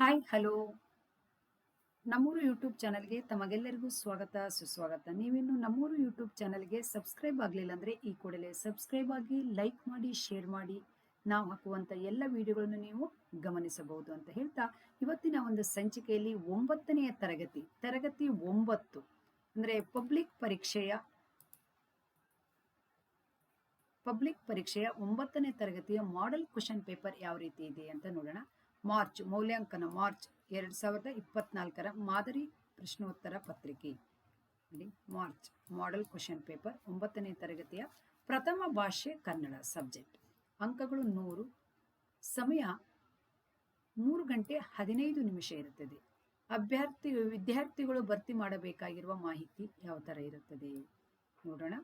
Hi hello ನಮ್ಮೂರು YouTube ಚಾನಲ್ಗೆ ತಮಗೆಲ್ಲರಿಗೂ ಸ್ವಾಗತ, ಸುಸ್ವಾಗತ. ನೀವಿನ್ನು ನಮ್ಮೂರು ಯೂಟ್ಯೂಬ್ ಚಾನಲ್ಗೆ ಸಬ್ಸ್ಕ್ರೈಬ್ ಆಗಲಿಲ್ಲ ಅಂದರೆ ಈ ಕೂಡಲೇ ಸಬ್ಸ್ಕ್ರೈಬ್ ಆಗಿ ಲೈಕ್ ಮಾಡಿ ಶೇರ್ ಮಾಡಿ. ನಾವು ಹಾಕುವಂಥ ಎಲ್ಲ ವಿಡಿಯೋಗಳನ್ನು ನೀವು ಗಮನಿಸಬಹುದು ಅಂತ ಹೇಳ್ತಾ, ಇವತ್ತಿನ ಒಂದು ಸಂಚಿಕೆಯಲ್ಲಿ ಒಂಬತ್ತನೆಯ ತರಗತಿ ತರಗತಿ ಒಂಬತ್ತು, ಅಂದರೆ ಪಬ್ಲಿಕ್ ಪರೀಕ್ಷೆಯ ಪಬ್ಲಿಕ್ ಪರೀಕ್ಷೆಯ ಒಂಬತ್ತನೇ ತರಗತಿಯ ಮಾಡೆಲ್ ಕ್ವಶನ್ ಪೇಪರ್ ಯಾವ ರೀತಿ ಇದೆ ಅಂತ ನೋಡೋಣ. ಮಾರ್ಚ್, ಮೌಲ್ಯಾಂಕನ ಮಾರ್ಚ್ ಎರಡು ಸಾವಿರದ ಇಪ್ಪತ್ನಾಲ್ಕರ ಮಾದರಿ ಪ್ರಶ್ನೋತ್ತರ ಪತ್ರಿಕೆ. ಮಾರ್ಚ್ ಮಾಡೆಲ್ ಕ್ವಶನ್ ಪೇಪರ್ ಒಂಬತ್ತನೇ ತರಗತಿಯ ಪ್ರಥಮ ಭಾಷೆ ಕನ್ನಡ ಸಬ್ಜೆಕ್ಟ್ ಅಂಕಗಳು ನೂರು. ಸಮಯ ಮೂರು ಗಂಟೆ ಹದಿನೈದು ನಿಮಿಷ ಇರುತ್ತದೆ. ಅಭ್ಯರ್ಥಿ, ವಿದ್ಯಾರ್ಥಿಗಳು ಭರ್ತಿ ಮಾಡಬೇಕಾಗಿರುವ ಮಾಹಿತಿ ಯಾವ ಥರ ಇರುತ್ತದೆ? ನೋಡೋಣ.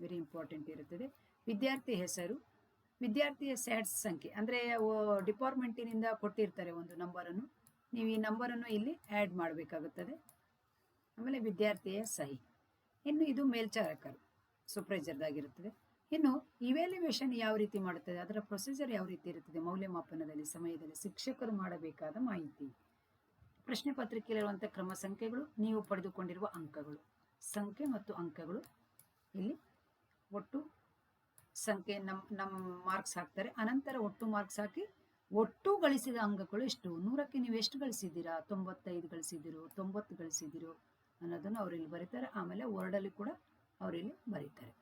ವೆರಿ ಇಂಪಾರ್ಟೆಂಟ್ ಇರುತ್ತದೆ. ವಿದ್ಯಾರ್ಥಿ ಹೆಸರು ವಿದ್ಯಾರ್ಥಿಯ ಸ್ಯಾಟ್ಸ್ ಸಂಖ್ಯೆ, ಅಂದರೆ ಡಿಪಾರ್ಟ್ಮೆಂಟಿನಿಂದ ಕೊಟ್ಟಿರ್ತಾರೆ ಒಂದು ನಂಬರನ್ನು ನೀವು ಈ ನಂಬರನ್ನು ಇಲ್ಲಿ ಆ್ಯಡ್ ಮಾಡಬೇಕಾಗುತ್ತದೆ. ಆಮೇಲೆ ವಿದ್ಯಾರ್ಥಿಯ ಸಹಿ. ಇನ್ನು ಇದು ಮೇಲ್ಚಾರಕರು ಸೂಪ್ರೈಸರ್ದಾಗಿರುತ್ತದೆ ಇನ್ನು ಇವ್ಯಾಲ್ಯುವೇಷನ್ ಯಾವ ರೀತಿ ಮಾಡುತ್ತದೆ, ಅದರ ಪ್ರೊಸೀಜರ್ ಯಾವ ರೀತಿ ಇರುತ್ತದೆ, ಮೌಲ್ಯಮಾಪನದಲ್ಲಿ, ಸಮಯದಲ್ಲಿ ಶಿಕ್ಷಕರು ಮಾಡಬೇಕಾದ ಮಾಹಿತಿ. ಪ್ರಶ್ನೆ ಪತ್ರಿಕೆಯಲ್ಲಿರುವಂಥ ಕ್ರಮ ಸಂಖ್ಯೆಗಳು, ನೀವು ಪಡೆದುಕೊಂಡಿರುವ ಅಂಕಗಳು. ಸಂಖ್ಯೆ ಮತ್ತು ಅಂಕಗಳು ಇಲ್ಲಿ ಒಟ್ಟು ಸಂಖ್ಯೆ ನಮ್ಮ ನಮ್ಮ ಮಾರ್ಕ್ಸ್ ಹಾಕ್ತಾರೆ. ಅನಂತರ ಒಟ್ಟು ಮಾರ್ಕ್ಸ್ ಹಾಕಿ ಒಟ್ಟು ಗಳಿಸಿದ ಅಂಗಗಳು ಎಷ್ಟು? ನೂರಕ್ಕೆ ನೀವು ಎಷ್ಟು ಗಳಿಸಿದ್ದೀರಾ? ತೊಂಬತ್ತೈದು ಗಳಿಸಿದಿರು ತೊಂಬತ್ತು ಗಳಿಸಿದಿರು ಅನ್ನೋದನ್ನು ಅವರಿಲ್ಲಿ ಬರೀತಾರೆ. ಆಮೇಲೆ ವರ್ಡಲ್ಲಿ ಕೂಡ ಅವರಿಲ್ಲಿ ಬರೀತಾರೆ.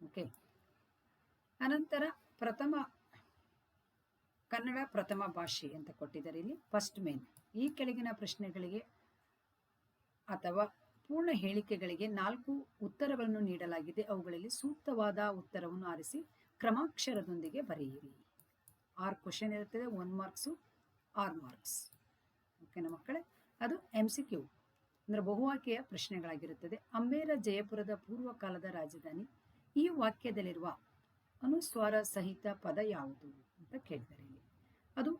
ಓಕೆ ಅನಂತರ ಪ್ರಥಮ, ಕನ್ನಡ ಪ್ರಥಮ ಭಾಷೆ ಅಂತ ಕೊಟ್ಟಿದ್ದಾರೆ ಇಲ್ಲಿ. ಫಸ್ಟ್ ಮೇನ್ ಈ ಕೆಳಗಿನ ಪ್ರಶ್ನೆಗಳಿಗೆ ಅಥವಾ ಪೂರ್ಣ ಹೇಳಿಕೆಗಳಿಗೆ ನಾಲ್ಕು ಉತ್ತರಗಳನ್ನು ನೀಡಲಾಗಿದೆ. ಅವುಗಳಲ್ಲಿ ಸೂಕ್ತವಾದ ಉತ್ತರವನ್ನು ಆರಿಸಿ ಕ್ರಮಾಕ್ಷರದೊಂದಿಗೆ ಬರೆಯಿರಿ. ಆರ್ ಕ್ವಶನ್ ಇರುತ್ತದೆ. ಒನ್ ಮಾರ್ಕ್ಸು ಆರ್ ಮಾರ್ಕ್ಸ್ ಓಕೆನಾ ಮಕ್ಕಳೇ, ಅದು ಎಂ ಸಿ ಕ್ಯೂ ಅಂದರೆ ಬಹುವಾಕ್ಯೆಯ ಪ್ರಶ್ನೆಗಳಾಗಿರುತ್ತದೆ. ಅಂಬೇರ ಜಯಪುರದ ಪೂರ್ವಕಾಲದ ರಾಜಧಾನಿ ಈ ವಾಕ್ಯದಲ್ಲಿರುವ ಅನುಸ್ವಾರ ಸಹಿತ ಪದ ಯಾವುದು ಅಂತ ಇಲ್ಲಿ. ಅದು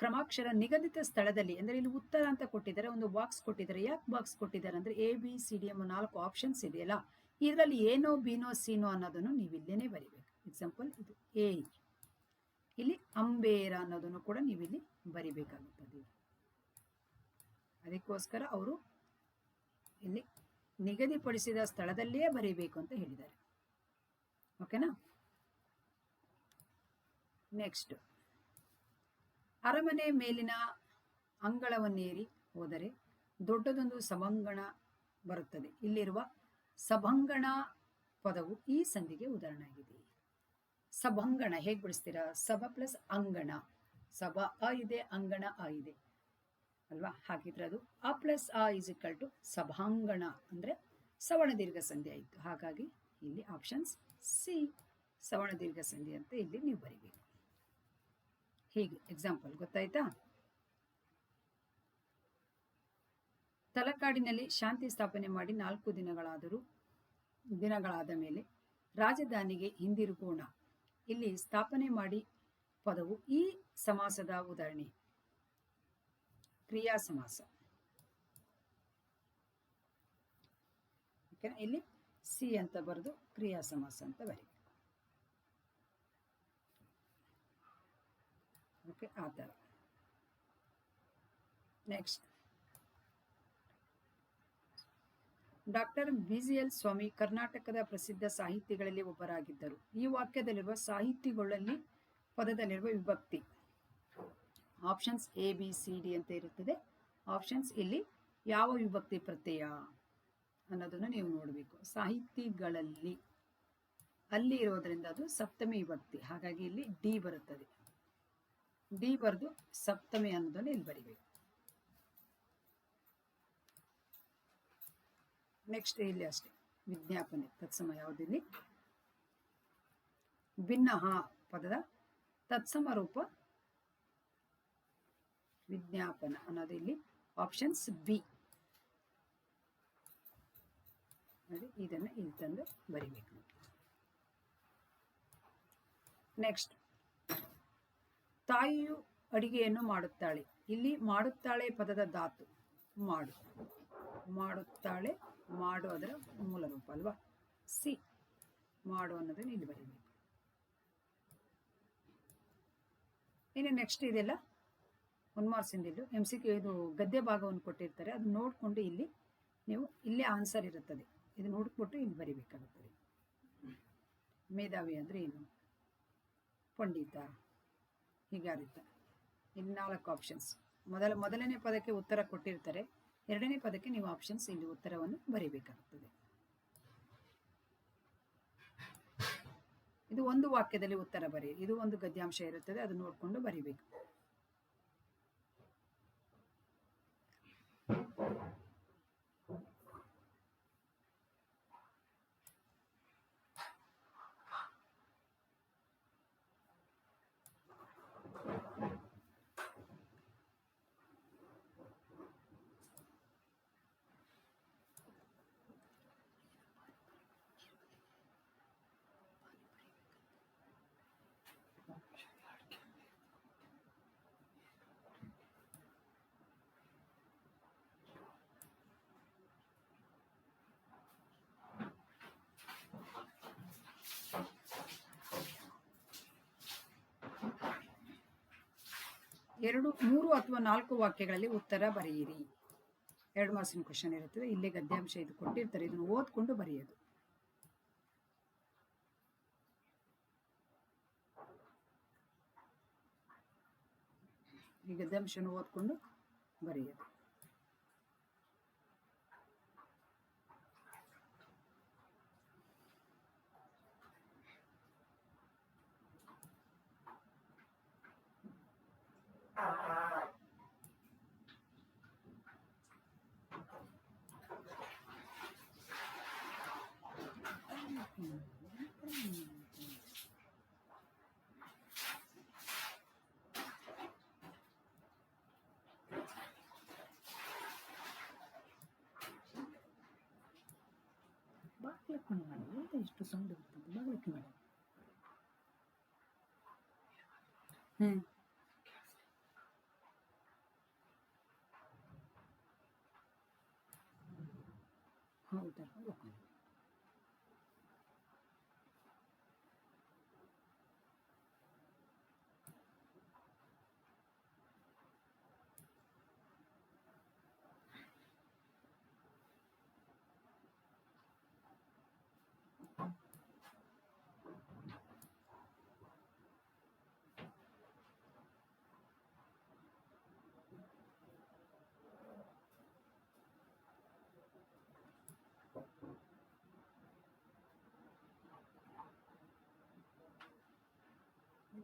ಕ್ರಮಾಕ್ಷರ ನಿಗದಿತ ಸ್ಥಳದಲ್ಲಿ, ಅಂದರೆ ಇಲ್ಲಿ ಉತ್ತರ ಅಂತ ಕೊಟ್ಟಿದ್ದಾರೆ, ಒಂದು ಬಾಕ್ಸ್ ಕೊಟ್ಟಿದ್ದಾರೆ. ಯಾಕೆ ಬಾಕ್ಸ್ ಕೊಟ್ಟಿದ್ದಾರೆ ಅಂದರೆ ಎ ಬಿ ಸಿ ಡಿ ಎಂಬ ನಾಲ್ಕು ಆಪ್ಷನ್ಸ್ ಇದೆಯಲ್ಲ ಇದರಲ್ಲಿ ಏನೋ, ಬಿನೋ, ಸಿನೋ ಅನ್ನೋದನ್ನು ನೀವು ಇಲ್ಲೇನೆ ಬರಿಬೇಕು. ಎಕ್ಸಾಂಪಲ್ ಇದು. ಎ ಇಲ್ಲಿ. ಅಂಬೇರ ಅನ್ನೋದನ್ನು ಕೂಡ ನೀವು ಇಲ್ಲಿ ಬರಿಬೇಕಾಗುತ್ತದೆ. ಅದಕ್ಕೋಸ್ಕರ ಅವರು ಇಲ್ಲಿ ನಿಗದಿಪಡಿಸಿದ ಸ್ಥಳದಲ್ಲೇ ಬರೀಬೇಕು ಅಂತ ಹೇಳಿದ್ದಾರೆ. ಓಕೆನಾ ನೆಕ್ಸ್ಟ್ ಅರಮನೆ ಮೇಲಿನ ಅಂಗಳವನ್ನೇರಿ ಹೋದರೆ ದೊಡ್ಡದೊಂದು ಸಭಾಂಗಣ ಬರುತ್ತದೆ. ಇಲ್ಲಿರುವ ಸಭಾಂಗಣ ಪದವು ಈ ಸಂಧಿಗೆ ಉದಾಹರಣೆಯಾಗಿದೆ ಸಭಾಂಗಣ ಹೇಗೆ ಬಿಡಿಸ್ತೀರಾ? ಸಭ ಪ್ಲಸ್ ಅಂಗಣ. ಸಭಾ ಅ ಇದೆ, ಅಂಗಣ ಆ ಇದೆ. ಅಲ್ವಾ? ಹಾಗಿದ್ರೆ ಅದು ಅ ಪ್ಲಸ್ ಆ ಇಸ್ ಇಕ್ವಲ್ ಟು ಸಭಾಂಗಣ ಅಂದ್ರೆ ಸವರ್ಣ ದೀರ್ಘ ಸಂಧಿ ಆಯಿತು. ಹಾಗಾಗಿ ಇಲ್ಲಿ ಆಪ್ಷನ್ಸ್ ಸಿ ಸವರ್ಣ ದೀರ್ಘ ಸಂಧಿ ಅಂತ ಇಲ್ಲಿ ನೀವು ಬರೀಬೇಕು. ಹೀಗೆ ಎಕ್ಸಾಂಪಲ್ ಗೊತ್ತಾಯ್ತಾ? ತಲಕಾಡಿನಲ್ಲಿ ಶಾಂತಿ ಸ್ಥಾಪನೆ ಮಾಡಿ ನಾಲ್ಕು ದಿನಗಳಾದರೂ, ದಿನಗಳಾದ ಮೇಲೆ ರಾಜಧಾನಿಗೆ ಹಿಂದಿರುಗೋಣ. ಇಲ್ಲಿ ಸ್ಥಾಪನೆ ಮಾಡಿ ಪದವು ಈ ಸಮಾಸದ ಉದಾಹರಣೆ. ಕ್ರಿಯಾ ಸಮಾಸ. ಇಲ್ಲಿ ಸಿ ಅಂತ ಬರೆದು ಕ್ರಿಯಾ ಸಮಾಸ ಅಂತ ಬರೀ. Okay next doctor B G L Swamy ಕರ್ನಾಟಕದ ಪ್ರಸಿದ್ಧ ಸಾಹಿತಿಗಳಲ್ಲಿ ಒಬ್ಬರಾಗಿದ್ದರು. ಈ ವಾಕ್ಯದಲ್ಲಿರುವ ಸಾಹಿತಿಗಳಲ್ಲಿ ಪದದಲ್ಲಿರುವ ವಿಭಕ್ತಿ. Options A B C D ಅಂತ ಇರುತ್ತದೆ. ಆಪ್ಷನ್ಸ್ ಇಲ್ಲಿ ಯಾವ ವಿಭಕ್ತಿ ಪ್ರತ್ಯಯ ಅನ್ನೋದನ್ನು ನೀವು ನೋಡಬೇಕು. ಸಾಹಿತಿಗಳಲ್ಲಿ, ಅಲ್ಲಿ ಇರೋದ್ರಿಂದ ಅದು ಸಪ್ತಮಿ ವಿಭಕ್ತಿ. ಹಾಗಾಗಿ ಇಲ್ಲಿ ಡಿ ಬರುತ್ತದೆ. ಡಿ ಬರೆದು ಸಪ್ತಮಿ ಅನ್ನೋದನ್ನು ಇಲ್ಲಿ ಬರಿಬೇಕು. ನೆಕ್ಸ್ಟ್ ಇಲ್ಲಿ ಅಷ್ಟೇ, ವಿಜ್ಞಾಪನೆ, ತತ್ಸಮ ಯಾವುದಿಲ್ಲಿ ಭಿನ್ನ ಪದದ ತತ್ಸಮ ರೂಪ ವಿಜ್ಞಾಪನ ಅನ್ನೋದು ಇಲ್ಲಿ ಆಪ್ಷನ್ಸ್ ಬಿ ನೋಡಿ, ಇದನ್ನು ಇಲ್ಲಿ ತಂದು ಬರಿಬೇಕು. ನೆಕ್ಸ್ಟ್ ತಾಯಿಯು ಅಡಿಗೆಯನ್ನು ಮಾಡುತ್ತಾಳೆ. ಇಲ್ಲಿ ಮಾಡುತ್ತಾಳೆ ಪದದ ಧಾತು. ಮಾಡು. ಮಾಡುತ್ತಾಳೆ, ಮಾಡು ಅದರ ಮೂಲ ರೂಪ ಅಲ್ವಾ? ಸಿ. ಮಾಡು ಅನ್ನೋದನ್ನು ಇಲ್ಲಿ ಬರೀಬೇಕು. ಇನ್ನು ನೆಕ್ಸ್ಟ್ ಇದೆಲ್ಲ? ಒನ್ ಮಾರ್ಕ್ಸ್ ಇಂದಿದ್ದು ಎಂ ಸಿ ಕ್ಯೂ ಇದು ಗದ್ಯ ಭಾಗವನ್ನು ಕೊಟ್ಟಿರ್ತಾರೆ. ಅದು ನೋಡಿಕೊಂಡು ಇಲ್ಲಿ ನೀವು ಇಲ್ಲೇ ಆನ್ಸರ್ ಇರುತ್ತದೆ. ಇದು ನೋಡ್ಬಿಟ್ಟು ಇಲ್ಲಿ ಬರಿಬೇಕಾಗುತ್ತದೆ. ಮೇಧಾವಿ ಅಂದರೆ ಏನು? ಪಂಡಿತ. ಹೀಗಾರಿತ ಇಲ್ಲಿ ನಾಲ್ಕು ಆಪ್ಷನ್ಸ್ ಮೊದಲ, ಮೊದಲನೇ ಪದಕ್ಕೆ ಉತ್ತರ ಕೊಟ್ಟಿರ್ತಾರೆ. ಎರಡನೇ ಪದಕ್ಕೆ ನೀವು ಆಪ್ಷನ್ಸ್ ಇಲ್ಲಿ ಉತ್ತರವನ್ನು ಬರೀಬೇಕಾಗುತ್ತದೆ. ಇದು ಒಂದು ವಾಕ್ಯದಲ್ಲಿ ಉತ್ತರ ಬರೆಯಿರಿ ಇದು ಒಂದು ಗದ್ಯಾಂಶ ಇರುತ್ತದೆ, ಅದು ನೋಡಿಕೊಂಡು ಬರಿಬೇಕು. ಎರಡು, ಮೂರು ಅಥವಾ ನಾಲ್ಕು ವಾಕ್ಯಗಳಲ್ಲಿ ಉತ್ತರ ಬರೆಯಿರಿ. ಎರಡು ಮಾಸಿನ ಕ್ವಶನ್ ಇರುತ್ತದೆ. ಇಲ್ಲಿ ಗದ್ಯಾಂಶ ಇದು ಕೊಟ್ಟಿರ್ತಾರೆ. ಇದನ್ನು ಓದ್ಕೊಂಡು ಬರೆಯೋದು. ಈ ಗದ್ಯಾಂಶನ ಓದ್ಕೊಂಡು ಬರೆಯೋದು. ಬಾಗ್ಲಕ್ಕೆ ಮಾಡಿ ಎಂತ ಇಷ್ಟು ಸೌಂಡ್ ಬರ್ತದೆ ಬಾಗ್ಲಕ್ಕೆ ಮಾಡಿ ಹ್ಮ್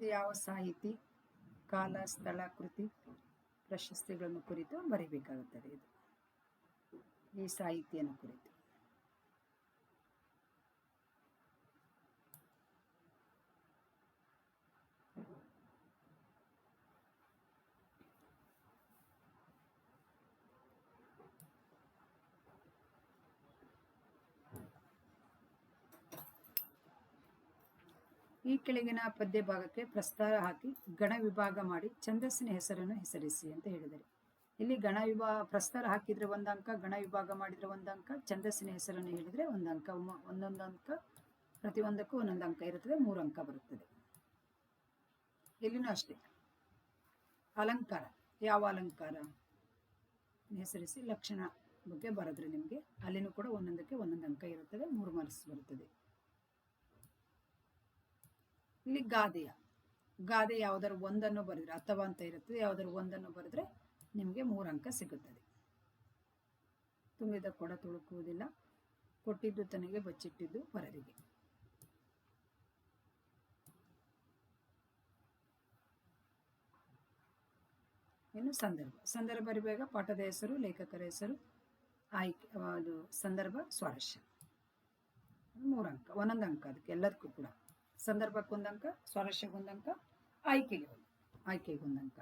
ಇದು ಯಾವ ಸಾಹಿತಿ ಕಾಲ ಸ್ಥಳ ಕೃತಿ ಪ್ರಶಸ್ತಿಗಳನ್ನು ಕುರಿತು ಬರೀಬೇಕಾಗುತ್ತದೆ ಇದು. ಈ ಸಾಹಿತ್ಯನ ಕುರಿತು. ಈ ಕೆಳಗಿನ ಪದ್ಯ ಭಾಗಕ್ಕೆ ಪ್ರಸ್ತಾರ ಹಾಕಿ ಗಣ ವಿಭಾಗ ಮಾಡಿ ಛಂದಸ್ಸಿನ ಹೆಸರನ್ನು ಹೆಸರಿಸಿ ಅಂತ ಹೇಳಿದರು ಇಲ್ಲಿ ಗಣ ವಿಭಾಗ ಪ್ರಸ್ತಾರ ಹಾಕಿದ್ರೆ ಒಂದು ಅಂಕ, ಗಣ ವಿಭಾಗ ಮಾಡಿದ್ರೆ ಒಂದು ಅಂಕ, ಛಂದಸ್ಸಿನ ಹೆಸರನ್ನು ಹೇಳಿದ್ರೆ ಒಂದು ಅಂಕ ಒಂದೊಂದು ಅಂಕ ಪ್ರತಿಯೊಂದಕ್ಕೂ ಒಂದೊಂದು ಅಂಕ ಇರುತ್ತದೆ, ಮೂರು ಅಂಕ ಬರುತ್ತದೆ. ಇಲ್ಲಿನೂ ಅಷ್ಟೇ. ಅಲಂಕಾರ, ಯಾವ ಅಲಂಕಾರ? ಹೆಸರಿಸಿ ಲಕ್ಷಣ ಬಗ್ಗೆ ಬರೆದ್ರೆ ನಿಮಗೆ ಅಲ್ಲಿನೂ ಕೂಡ ಒಂದೊಂದಕ್ಕೆ ಒಂದೊಂದು ಅಂಕ ಇರುತ್ತದೆ, ಮೂರು ಮಾರ್ಕ್ಸ್ ಬರುತ್ತದೆ. ಇಲ್ಲಿ ಗಾದೆಯ. ಗಾದೆ ಯಾವ್ದಾದ್ರು ಒಂದನ್ನು ಬರೆದ್ರೆ, ಅಥವಾ ಅಂತ ಇರುತ್ತದೆ, ಯಾವ್ದಾದ್ರು ಒಂದನ್ನು ಬರೆದ್ರೆ ನಿಮಗೆ ಮೂರು ಅಂಕ ಸಿಗುತ್ತದೆ. ತುಂಬಿದ ಕೊಡ ತುಳುಕುವುದಿಲ್ಲ. ಕೊಟ್ಟಿದ್ದು ತನಗೆ ಬಚ್ಚಿಟ್ಟಿದ್ದು ಪರರಿಗೆ ಇನ್ನು ಸಂದರ್ಭ. ಸಂದರ್ಭ ಬರಿಬೇಗ ಪಾಠದ ಹೆಸರು, ಲೇಖಕರ ಹೆಸರು, ಆಯ್ಕೆ, ಅದು ಸಂದರ್ಭ, ಸ್ವಾರಸ್ಯ. ಮೂರು ಅಂಕ, ಒಂದೊಂದು ಅಂಕ, ಅದಕ್ಕೆ ಎಲ್ಲದಕ್ಕೂ ಕೂಡ. ಸಂದರ್ಭಕ್ಕೊಂದು ಸ್ವಾರಸ್ಯಗೊಂದಂಕ ಆಯ್ಕೆಗೆ ಆಯ್ಕೆಗೊಂದಂಕ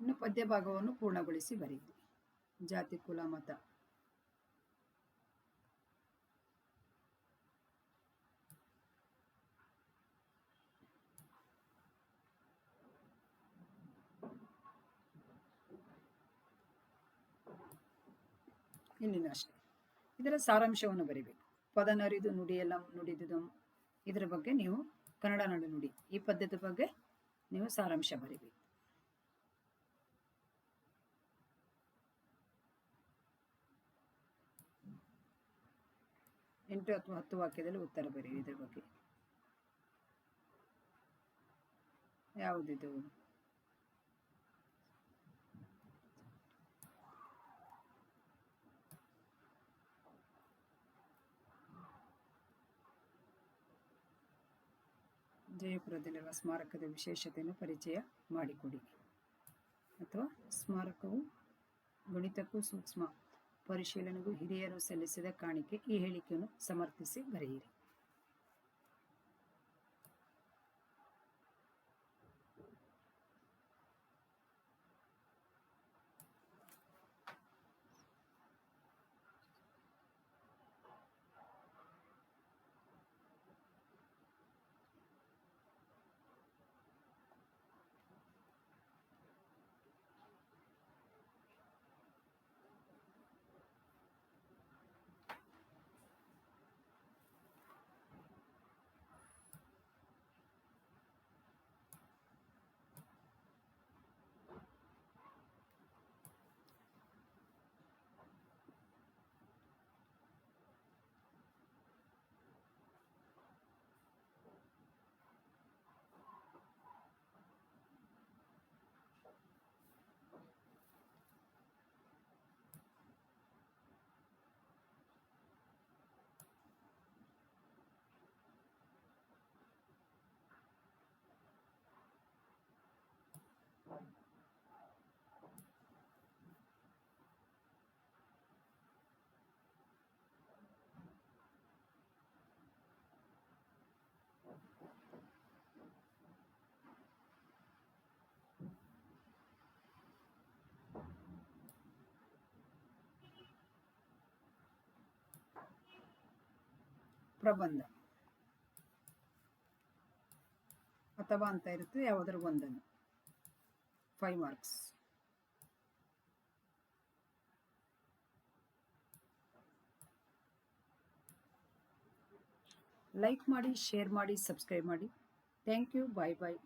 ಇನ್ನು ಪದ್ಯ ಭಾಗವನ್ನು ಪೂರ್ಣಗೊಳಿಸಿ ಬರೆಯಿರಿ. ಜಾತಿ ಕುಲ ಮತ. ಇಲ್ಲಿನೂ ಅಷ್ಟೇ. ಇದರ ಸಾರಾಂಶವನ್ನು ಬರಿಬೇಕು. ಪದನರಿದು ನುಡಿಯೆಲ್ಲ ನುಡಿದುದು, ಇದರ ಬಗ್ಗೆ ನೀವು ಕನ್ನಡ ನಾಡು ನುಡಿ. ಈ ಪದ್ಯದ ಬಗ್ಗೆ ನೀವು ಸಾರಾಂಶ ಬರಿಬೇಕು. ಎಂಟು ಅಥವಾ ಹತ್ತು ವಾಕ್ಯದಲ್ಲಿ ಉತ್ತರ ಬರೀರಿ ಇದರ ಬಗ್ಗೆ. ಯಾವುದಿದು? ಜಯಪುರದಲ್ಲಿರುವ ಸ್ಮಾರಕದ ವಿಶೇಷತೆಯನ್ನು ಪರಿಚಯ ಮಾಡಿಕೊಡಿ. ಅಥವಾ ಸ್ಮಾರಕವು ಗಣಿತಕ್ಕೂ ಸೂಕ್ಷ್ಮ. ಪರಿಶೀಲನೆಗೂ ಹಿರಿಯರು ಸಲ್ಲಿಸಿದ ಕಾಣಿಕೆ ಈ ಹೇಳಿಕೆಯನ್ನು ಸಮರ್ಥಿಸಿ ಬರೆಯಿರಿ. ಪ್ರಬಂಧ. ಅಥವಾ ಅಂತ ಇರುತ್ತೆ ಯಾವುದರ ಒಂದನ್ನು. ಫೈವ್ ಮಾರ್ಕ್ಸ್ ಲೈಕ್ ಮಾಡಿ ಶೇರ್ ಮಾಡಿ ಸಬ್ಸ್ಕ್ರೈಬ್ ಮಾಡಿ. Thank you bye bye